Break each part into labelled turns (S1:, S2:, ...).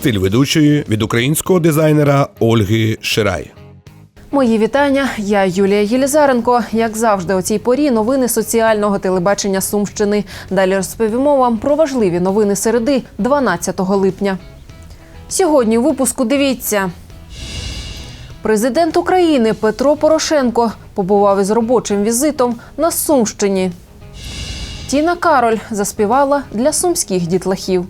S1: Стиль ведучої від українського дизайнера Ольги Ширай.
S2: Мої вітання. Я Юлія Єлізаренко. Як завжди, у цій порі новини соціального телебачення Сумщини. Далі розповімо вам про важливі новини середи 12 липня. Сьогодні у випуску дивіться. Президент України Петро Порошенко побував із робочим візитом на Сумщині. Тіна Кароль заспівала для сумських дітлахів.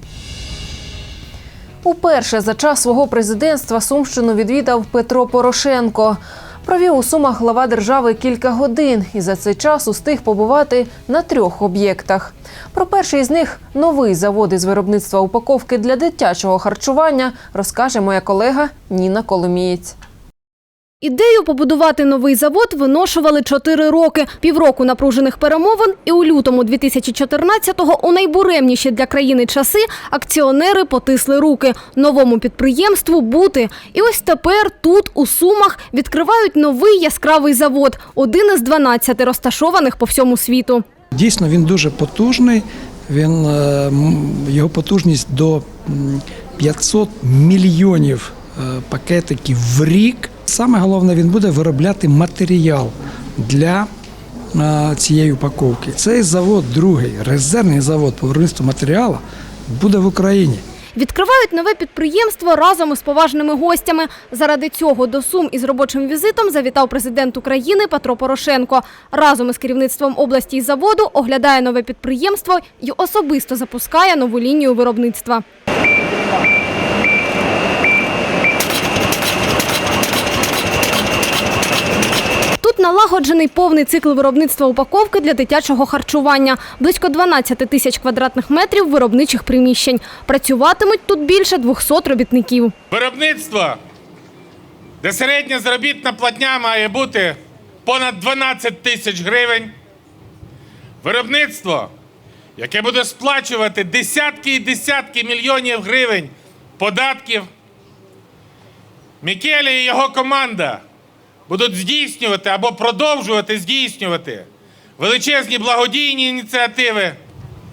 S2: Уперше за час свого президентства Сумщину відвідав Петро Порошенко. Провів у Сумах глава держави кілька годин і за цей час устиг побувати на трьох об'єктах. Про перший з них новий завод із виробництва упаковки для дитячого харчування розкаже моя колега Ніна Коломієць.
S3: Ідею побудувати новий завод виношували чотири роки, півроку напружених перемовин, і у лютому 2014-го, у найбуремніші для країни часи, акціонери потисли руки новому підприємству бути. І ось тепер тут, у Сумах, відкривають новий яскравий завод, один із 12 розташованих по всьому світу.
S4: Дійсно, він дуже потужний. Він, е, його потужність до м, 500 мільйонів е, пакетиків в рік. Саме головне, він буде виробляти матеріал для е, цієї упаковки. Цей завод, другий резервний завод по виробництву матеріалу, буде в Україні.
S3: Відкривають нове підприємство разом із поважними гостями. Заради цього до Сум із робочим візитом завітав президент України Петро Порошенко. Разом із керівництвом області і заводу оглядає нове підприємство і особисто запускає нову лінію виробництва. Налагоджений повний цикл виробництва упаковки для дитячого харчування. Близько 12 тисяч квадратних метрів виробничих приміщень. Працюватимуть тут більше 200 робітників.
S5: Виробництво, де середня заробітна платня має бути понад 12 тисяч гривень. Виробництво, яке буде сплачувати десятки і десятки мільйонів гривень податків. Мікелі і його команда будуть здійснювати або продовжувати здійснювати величезні благодійні ініціативи.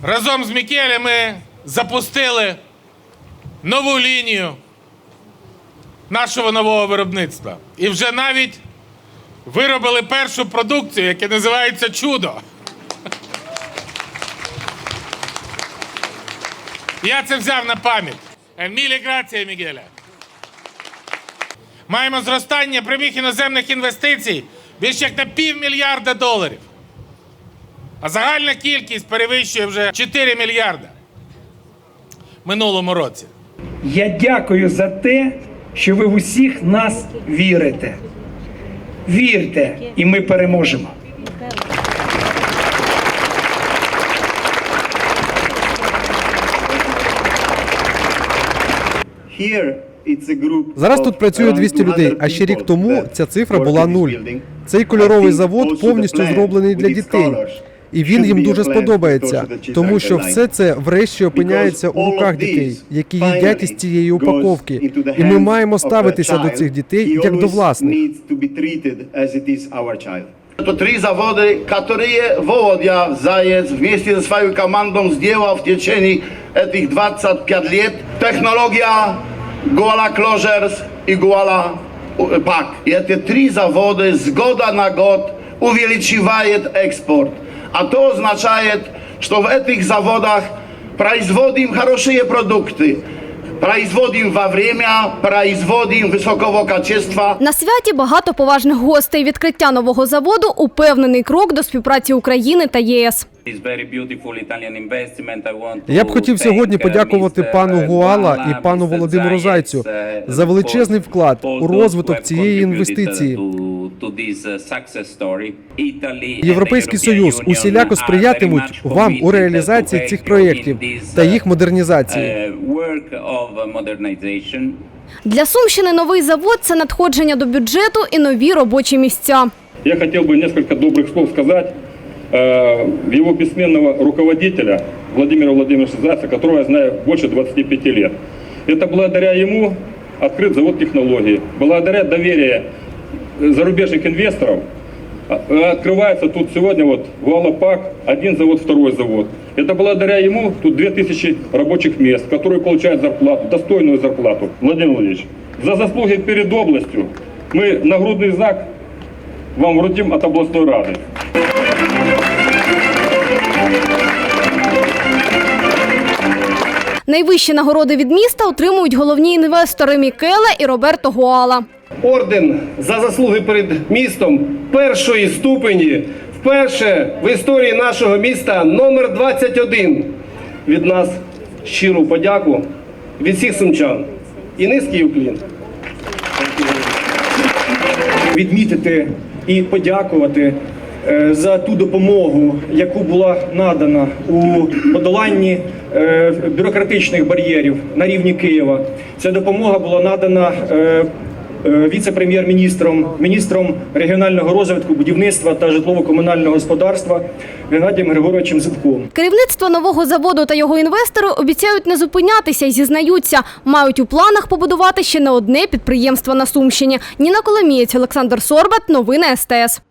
S5: Разом з Мікелі ми запустили нову лінію нашого нового виробництва. І вже навіть виробили першу продукцію, яка називається чудо. Я це взяв на пам'ять. Мілі грація, Мігеля. Маємо зростання прямих іноземних інвестицій більше як на півмільярда доларів. А загальна кількість перевищує вже 4 мільярда минулому році.
S6: Я дякую за те, що ви в усіх нас вірите. Вірте, і ми переможемо.
S7: Зараз тут працює 200 людей, а ще рік тому ця цифра була нуль. Цей кольоровий завод повністю зроблений для дітей. І він їм дуже сподобається, тому що все це врешті опиняється у руках дітей, які їдять із цієї упаковки. І ми маємо ставитися до цих дітей як до власних.
S8: To trzy zawody, które Wołodia Zajec wместе ze swoją komandą zdjęła w течение tych 25 lat. Technologia Goala Closures i Goala Pak. I te trzy zawody zgoda na год увеличивает экспорт. А то означает, что в этих заводах производим хорошие продукты. Производим во время, производим высокого качества.
S3: На святі багато поважних гостей. Відкриття нового заводу – упевнений крок до співпраці України та ЄС.
S7: Я б хотів сьогодні подякувати пану Гуала і пану Володимиру Зайцю за величезний вклад у розвиток цієї інвестиції. Європейський союз усіляко сприятимуть вам у реалізації цих проєктів та їх модернізації.
S3: Для Сумщини новий завод – це надходження до бюджету і нові робочі місця.
S9: Я хотел бы несколько добрых слов сказать э, Его бессменного руководителя Владимира Владимировича Зайца, которого я знаю больше 25 лет. Это благодаря ему открыт завод технологий. Благодаря доверию зарубежных инвесторов а, открывается тут сегодня вот Валапак, один завод, второй завод. Это благодаря ему тут 2000 рабочих мест, которые получают зарплату, достойную зарплату. Владимир Владимирович, за заслуги перед областью мы нагрудный знак вам вручим от областной рады.
S3: Найвищі нагороди від міста отримують головні інвестори Мікеле і Роберто Гуала.
S10: орден за заслуги перед містом першої ступені. Вперше в історії нашого міста номер 21. Від нас щиру подяку від всіх сумчан. І низький уклін.
S11: відмітити і подякувати за ту допомогу, яку була надана у подоланні е, бюрократичних бар'єрів на рівні Києва. Ця допомога була надана е, е, віце-прем'єр-міністром, міністром регіонального розвитку, будівництва та житлово-комунального господарства Геннадієм Григоровичем Зубком.
S3: Керівництво нового заводу та його інвестори обіцяють не зупинятися і зізнаються, мають у планах побудувати ще не одне підприємство на Сумщині. Ніна Коломієць, Олександр Сорбат, новини СТС.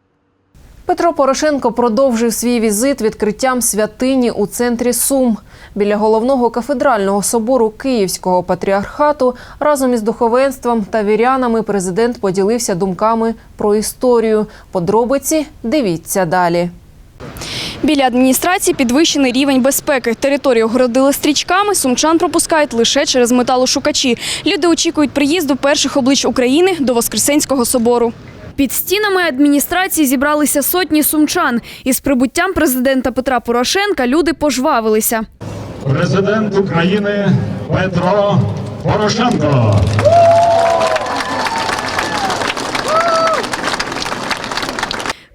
S2: Петро Порошенко продовжив свій візит відкриттям святині у центрі Сум. Біля головного кафедрального собору Київського патріархату разом із духовенством та вірянами президент поділився думками про історію. Подробиці дивіться далі.
S12: Біля адміністрації підвищений рівень безпеки. Територію огородили стрічками, сумчан пропускають лише через металошукачі. Люди очікують приїзду перших облич України до Воскресенського собору. Під стінами адміністрації зібралися сотні сумчан. Із прибуттям президента Петра Порошенка люди пожвавилися.
S13: Президент України Петро Порошенко.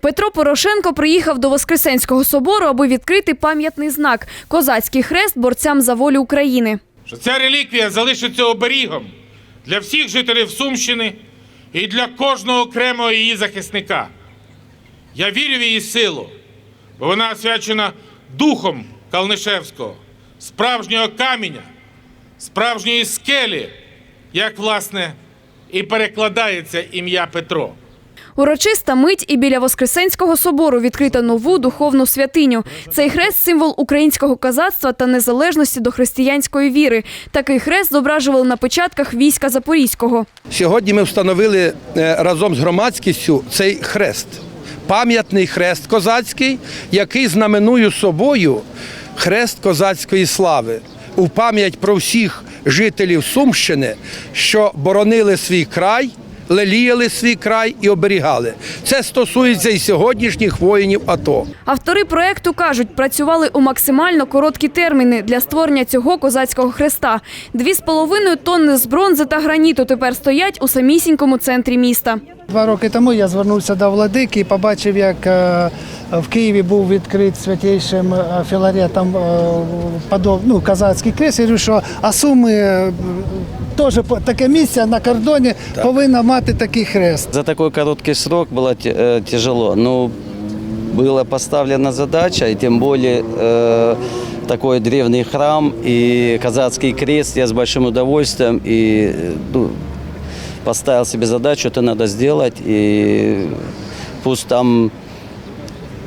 S12: Петро Порошенко приїхав до Воскресенського собору, аби відкрити пам'ятний знак козацький хрест борцям за волю України.
S5: Що ця реліквія залишиться оберігом для всіх жителів Сумщини і для кожного окремого її захисника. Я вірю в її силу, бо вона освячена духом Калнишевського, справжнього каменя, справжньої скелі, як власне і перекладається ім'я Петро.
S12: Урочиста мить і біля Воскресенського собору відкрита нову духовну святиню. Цей хрест символ українського козацтва та незалежності до християнської віри. Такий хрест зображували на початках війська Запорізького.
S14: Сьогодні ми встановили е, разом з громадськістю цей хрест. Пам'ятний хрест козацький, який знаменує собою хрест козацької слави у пам'ять про всіх жителів Сумщини, що боронили свій край, леліяли свій край і оберігали. Це стосується і сьогоднішніх воїнів АТО.
S12: Автори проекту кажуть, працювали у максимально короткі терміни для створення цього козацького хреста. Дві з половиною тонни з бронзи та граніту тепер стоять у самісінькому центрі міста.
S11: Два роки тому я звернувся до владики і побачив, як е, в Києві був відкрит святейшим е, філаретом е, подоб, ну, казацький крест. Я говорю, що а Суми е, теж по- таке місце на кордоні повинна мати такий хрест.
S15: За такой короткий срок было т- э, тяжело, но была поставлена задача, и тем более э, такой древний храм и казацкий крест, я с большим удовольствием и э, ну, поставил себе задачу, это надо сделать, и пусть там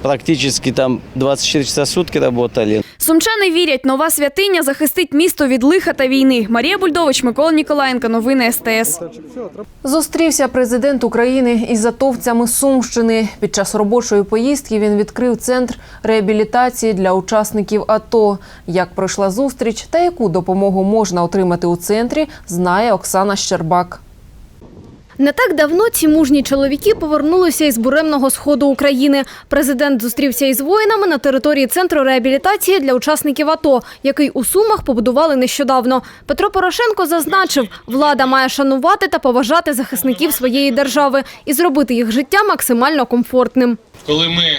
S15: практически там 24 часа в сутки работали,
S12: Сумчани вірять, нова святиня захистить місто від лиха та війни. Марія Бульдович, Микола Ніколаєнко. Новини СТС.
S2: Зустрівся президент України із атовцями Сумщини. Під час робочої поїздки він відкрив центр реабілітації для учасників АТО. Як пройшла зустріч та яку допомогу можна отримати у центрі, знає Оксана Щербак.
S3: Не так давно ці мужні чоловіки повернулися із буремного сходу України. Президент зустрівся із воїнами на території центру реабілітації для учасників АТО, який у Сумах побудували нещодавно. Петро Порошенко зазначив, влада має шанувати та поважати захисників своєї держави і зробити їх життя максимально комфортним.
S5: Коли ми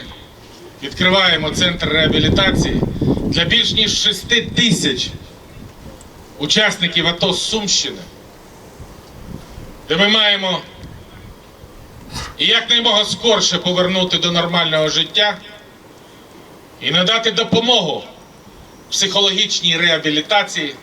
S5: відкриваємо центр реабілітації для більш ніж 6 тисяч учасників АТО з Сумщини, де ми маємо і якнаймога скорше повернути до нормального життя і надати допомогу психологічній реабілітації.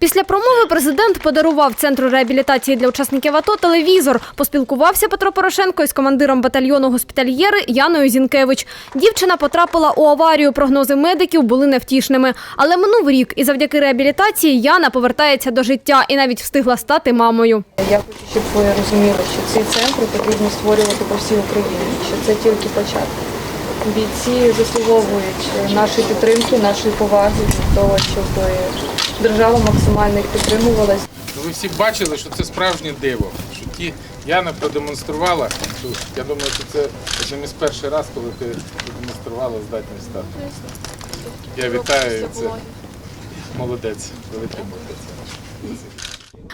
S3: Після промови президент подарував центру реабілітації для учасників АТО телевізор. Поспілкувався Петро Порошенко із командиром батальйону госпітальєри Яною Зінкевич. Дівчина потрапила у аварію. Прогнози медиків були невтішними. Але минув рік, і завдяки реабілітації Яна повертається до життя і навіть встигла стати мамою.
S16: Я хочу, щоб ви розуміли, що ці центри потрібно створювати по всій Україні, що це тільки початок. Бійці заслуговують нашої підтримки, нашої поваги для того, щоб держава максимально їх підтримувала.
S5: Ви всі бачили, що це справжнє диво. Що ті Яна продемонструвала. Що, я думаю, що це одним із перших раз, коли ти продемонструвала здатність стати. Я вітаю це молодець, великий молодець.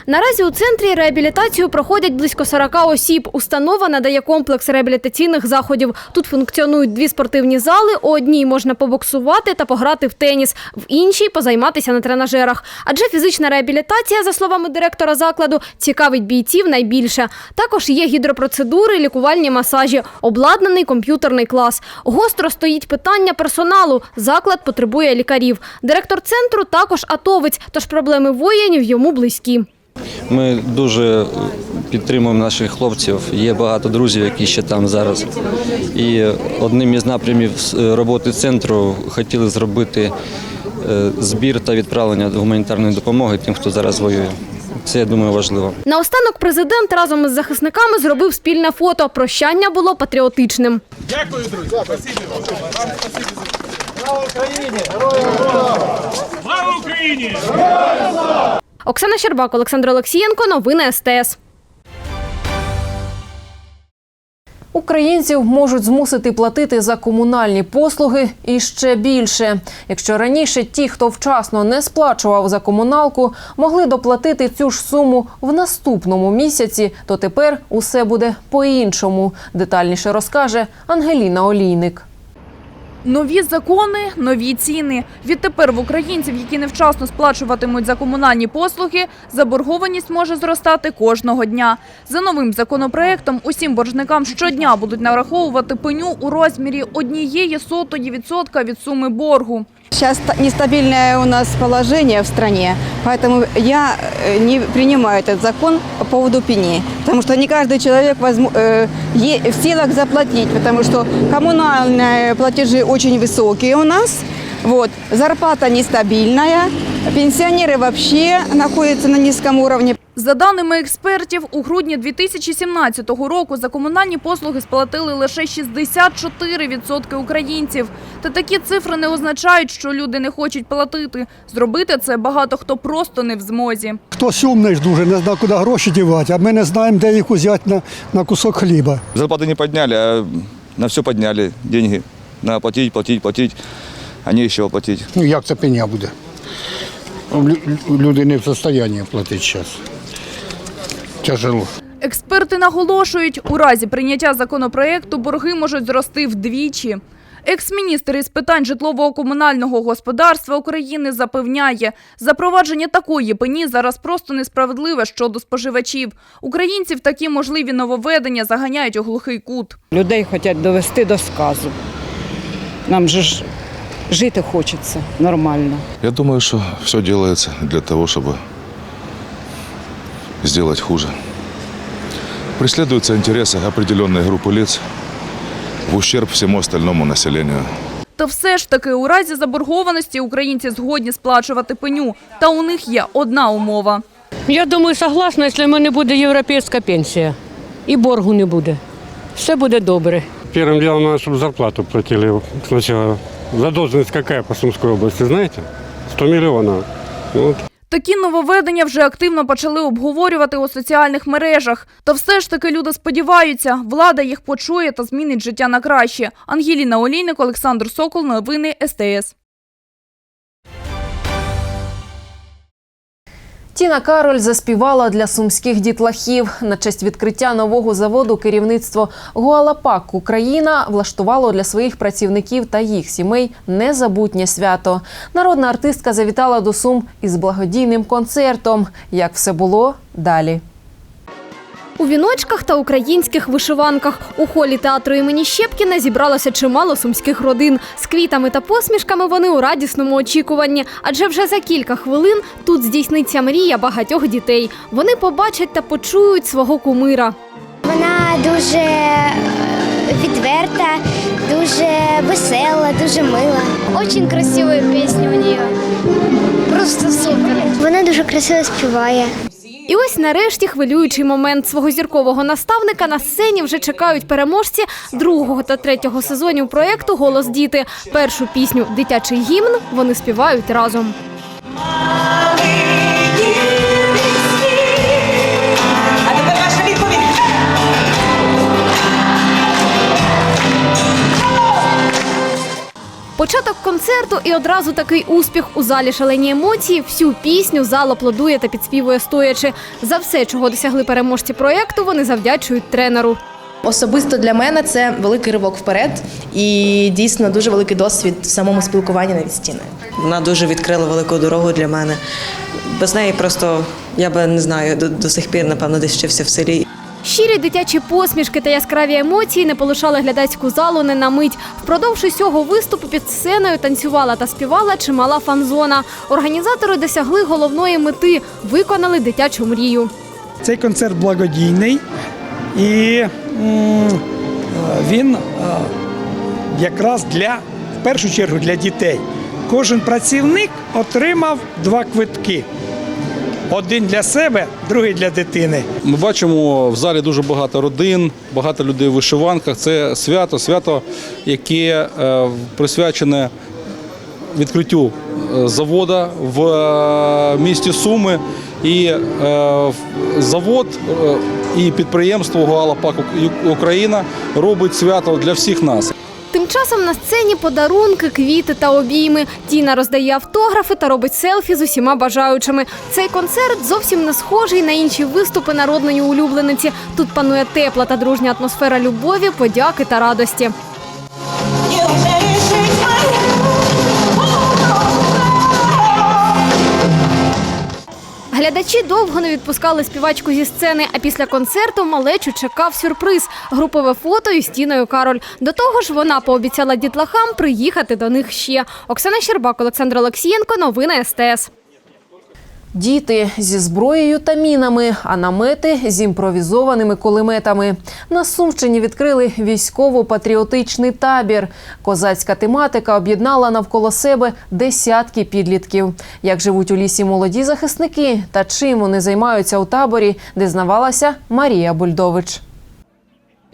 S3: Наразі у центрі реабілітацію проходять близько 40 осіб. Установа надає комплекс реабілітаційних заходів. Тут функціонують дві спортивні зали. У одній можна побоксувати та пограти в теніс, в іншій позайматися на тренажерах. Адже фізична реабілітація, за словами директора закладу, цікавить бійців найбільше. Також є гідропроцедури, лікувальні масажі, обладнаний комп'ютерний клас. Гостро стоїть питання персоналу. Заклад потребує лікарів. Директор центру також атовець, тож проблеми воїнів йому близькі.
S17: Ми дуже підтримуємо наших хлопців. Є багато друзів, які ще там зараз. І одним із напрямів е, роботи центру хотіли зробити е, збір та відправлення гуманітарної допомоги тим, хто зараз воює. Це я думаю важливо.
S3: Наостанок президент разом із захисниками зробив спільне фото. Прощання було патріотичним.
S5: Дякую, друзі. Спасибі вам.
S18: Слава Україні! Слава Україні!
S3: Оксана Щербак, Олександр Олексієнко. Новини СТС.
S2: Українців можуть змусити платити за комунальні послуги і ще більше. Якщо раніше ті, хто вчасно не сплачував за комуналку, могли доплатити цю ж суму в наступному місяці, то тепер усе буде по-іншому. Детальніше розкаже Ангеліна Олійник.
S19: Нові закони, нові ціни. Відтепер в українців, які невчасно сплачуватимуть за комунальні послуги, заборгованість може зростати кожного дня. За новим законопроектом усім боржникам щодня будуть нараховувати пеню у розмірі однієї сотої відсотка від суми боргу.
S20: Сейчас нестабильное у нас положение в стране, поэтому я э, не принимаю этот закон по поводу пени. Потому что не каждый человек возьму- э, е- в силах заплатить, потому что коммунальные платежи очень высокие у нас. Вот. Зарплата нестабильная, пенсионеры вообще находятся на низком уровне.
S19: За даними експертів, у грудні 2017 року за комунальні послуги сплатили лише 64% українців. Та такі цифри не означають, що люди не хочуть платити. Зробити це багато хто просто не в змозі.
S21: Хтось умний ж дуже, не знає, куди гроші дівати, а ми не знаємо, де їх взяти на, на кусок хліба.
S22: Зарплаты не подняли, а на все подняли деньги. Надо платить, платить, платить, а не еще платить.
S23: Ну як це пеня буде? Люди не в состоянии платити зараз. Тяжело.
S19: Експерти наголошують, у разі прийняття законопроекту борги можуть зрости вдвічі. Екс-міністр із питань житлово-комунального господарства України запевняє, запровадження такої пені зараз просто несправедливе щодо споживачів. Українців такі можливі нововведення заганяють у глухий кут.
S24: Людей хочуть довести до сказу. Нам же ж жити хочеться нормально.
S25: Я думаю, что все делается для того, чтобы сделать хуже. Преследуются интересы определенной группы лиц в ущерб всему остальному населению.
S19: Та все ж таки у разі заборгованості українці згодні сплачувати пеню. Та у них є одна умова.
S26: Я думаю, согласна, якщо в мене буде європейська пенсія і боргу не буде. Все буде добре.
S27: Первым делом надо, чтобы зарплату платили сначала. Задолженность какая по Сумской области, знаете? 100 миллионов. Вот.
S19: Такі нововведення вже активно почали обговорювати у соціальних мережах. Та все ж таки люди сподіваються, влада їх почує та змінить життя на краще. Ангеліна Олійник, Олександр Сокол, новини СТС.
S2: Тіна Кароль заспівала для сумських дітлахів. На честь відкриття нового заводу керівництво Гуалапак Україна влаштувало для своїх працівників та їх сімей незабутнє свято. Народна артистка завітала до Сум із благодійним концертом. Як все було далі.
S3: У віночках та українських вишиванках у холі театру імені Щепкіна зібралося чимало сумських родин. З квітами та посмішками вони у радісному очікуванні, адже вже за кілька хвилин тут здійсниться мрія багатьох дітей. Вони побачать та почують свого кумира.
S28: Вона дуже е, відверта, дуже весела, дуже мила. Очень красивая пісня у неї. Просто супер. Вона дуже красиво співає.
S3: І ось нарешті хвилюючий момент свого зіркового наставника на сцені вже чекають переможці другого та третього сезонів проєкту Голос діти. Першу пісню Дитячий гімн вони співають разом. Початок концерту і одразу такий успіх у залі шалені емоції. Всю пісню зал аплодує та підспівує стоячи. За все, чого досягли переможці проєкту, вони завдячують тренеру.
S29: Особисто для мене це великий ривок вперед і дійсно дуже великий досвід в самому спілкуванні на відстіни.
S30: Вона дуже відкрила велику дорогу для мене. Без неї просто я би не знаю до, до сих пір, напевно, десь вчився в селі.
S3: Щирі дитячі посмішки та яскраві емоції не полишали глядацьку залу не на мить. Впродовж усього виступу під сценою танцювала та співала чимала фан-зона. Організатори досягли головної мети виконали дитячу мрію.
S31: Цей концерт благодійний і він е, якраз для в першу чергу для дітей. Кожен працівник отримав два квитки. Один для себе, другий для дитини.
S32: Ми бачимо в залі дуже багато родин, багато людей в вишиванках. Це свято, свято, яке е, присвячене відкриттю е, завода в е, місті Суми. І завод і підприємство Галапак Україна робить свято для всіх нас.
S3: Тим часом на сцені подарунки, квіти та обійми. Тіна роздає автографи та робить селфі з усіма бажаючими. Цей концерт зовсім не схожий на інші виступи народної улюблениці. Тут панує тепла та дружня атмосфера любові, подяки та радості. Глядачі довго не відпускали співачку зі сцени, а після концерту малечу чекав сюрприз групове фото із Тіною Кароль. До того ж, вона пообіцяла дітлахам приїхати до них ще. Оксана Щербак, Олександр Олексієнко, новини СТС.
S2: Діти зі зброєю та мінами, а намети з імпровізованими кулеметами. На Сумщині відкрили військово-патріотичний табір. Козацька тематика об'єднала навколо себе десятки підлітків. Як живуть у лісі молоді захисники та чим вони займаються у таборі, дізнавалася Марія Бульдович.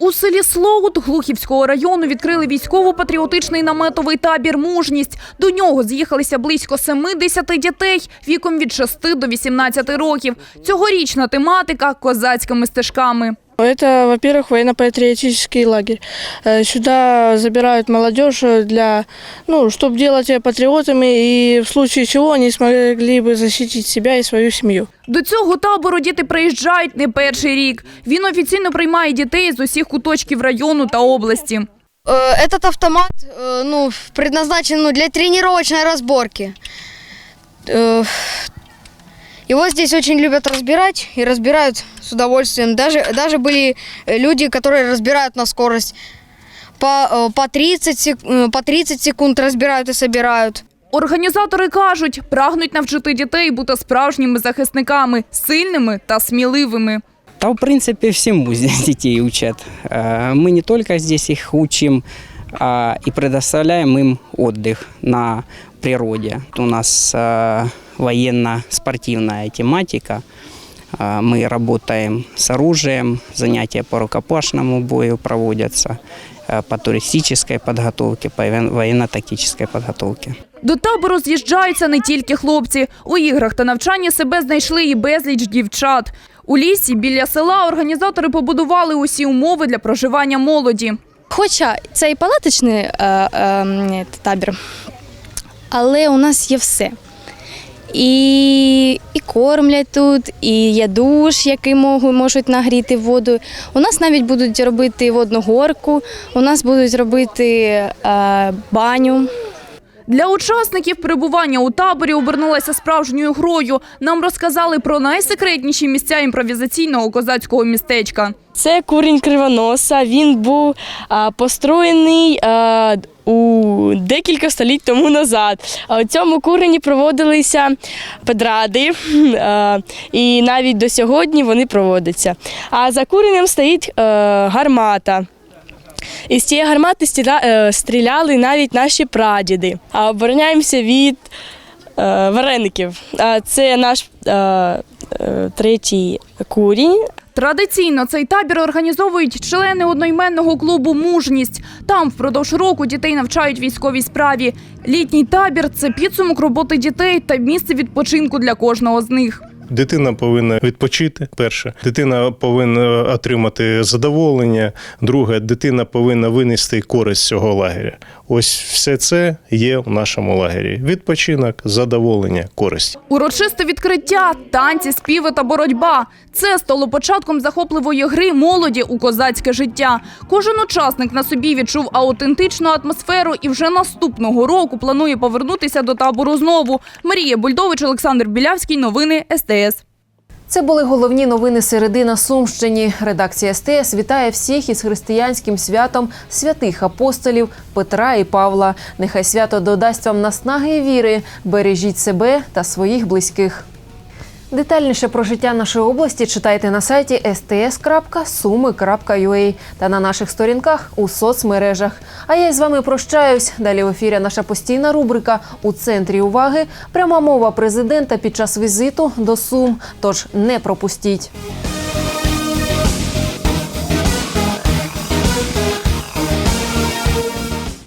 S19: У селі Слоут Глухівського району відкрили військово-патріотичний наметовий табір «Мужність». До нього з'їхалися близько 70 дітей віком від 6 до 18 років. Цьогорічна тематика – козацькими стежками.
S33: Это, во-первых, военно-патриотический лагерь. Э, Сюда забирают молодежь для, ну, чтобы делать ее патриотами и в случае чего они смогли бы защитить себя и свою семью.
S19: До цього табору діти приїжджають не перший рік. Він офіційно приймає дітей з усіх куточків району та області.
S28: Э, Этот автомат э, ну, предназначен ну, для тренировочной разборки. Э, Его здесь очень любят разбирать и разбирают с удовольствием. Даже, даже были э, люди, которые разбирают на скорость. По, э, по, 30, сек- э, по 30 секунд разбирают и собирают.
S19: Організатори кажуть, прагнуть навчити дітей бути справжніми захисниками, сильними та сміливими.
S34: Да, в принципе, всему здесь детей учат. Э, Мы не только здесь их учим, а и предоставляем им отдых на природе. У нас э, военно-спортивная тематика. Э, Мы работаем с оружием, занятия по рукопашному бою проводятся, э, по туристической подготовке, по воен- военно-тактической подготовке.
S19: До табору з'їжджаються не тільки хлопці. У іграх та навчанні себе знайшли і безліч дівчат. У лісі біля села організатори побудували усі умови для проживання молоді.
S35: Хоча це і палаточний е, е, табір, але у нас є все. І, і кормлять тут, і є душ, який можуть, можуть нагріти воду. У нас навіть будуть робити водну горку, у нас будуть робити е, баню.
S19: Для учасників перебування у таборі обернулася справжньою грою. Нам розказали про найсекретніші місця імпровізаційного козацького містечка.
S36: Це курінь кривоноса. Він був а, построєний а, у декілька століть тому назад. А у цьому курені проводилися педради, і навіть до сьогодні вони проводяться. А за куренем стоїть е, гармата. І з цієї гармати е, стріляли навіть наші прадіди. А обороняємося від е, вареників. Це наш е, е, третій курінь.
S19: Традиційно цей табір організовують члени одноіменного клубу Мужність. Там впродовж року дітей навчають військовій справі. Літній табір це підсумок роботи дітей та місце відпочинку для кожного з них.
S37: Дитина повинна відпочити. Перше, дитина повинна отримати задоволення. Друге, дитина повинна винести користь цього лагеря. Ось все це є в нашому лагері: відпочинок, задоволення, користь.
S19: Урочисте відкриття, танці, співи та боротьба. Це стало початком захопливої гри молоді у козацьке життя. Кожен учасник на собі відчув аутентичну атмосферу і вже наступного року планує повернутися до табору знову. Марія Бульдович, Олександр Білявський. Новини СТС.
S2: Це були головні новини середи на Сумщині. Редакція СТС вітає всіх із християнським святом святих апостолів Петра і Павла. Нехай свято додасть вам наснаги і віри. Бережіть себе та своїх близьких. Детальніше про життя нашої області читайте на сайті sts.sumi.ua та на наших сторінках у соцмережах. А я із вами прощаюсь. Далі в ефірі наша постійна рубрика у центрі уваги. Пряма мова президента під час візиту до Сум. Тож не пропустіть.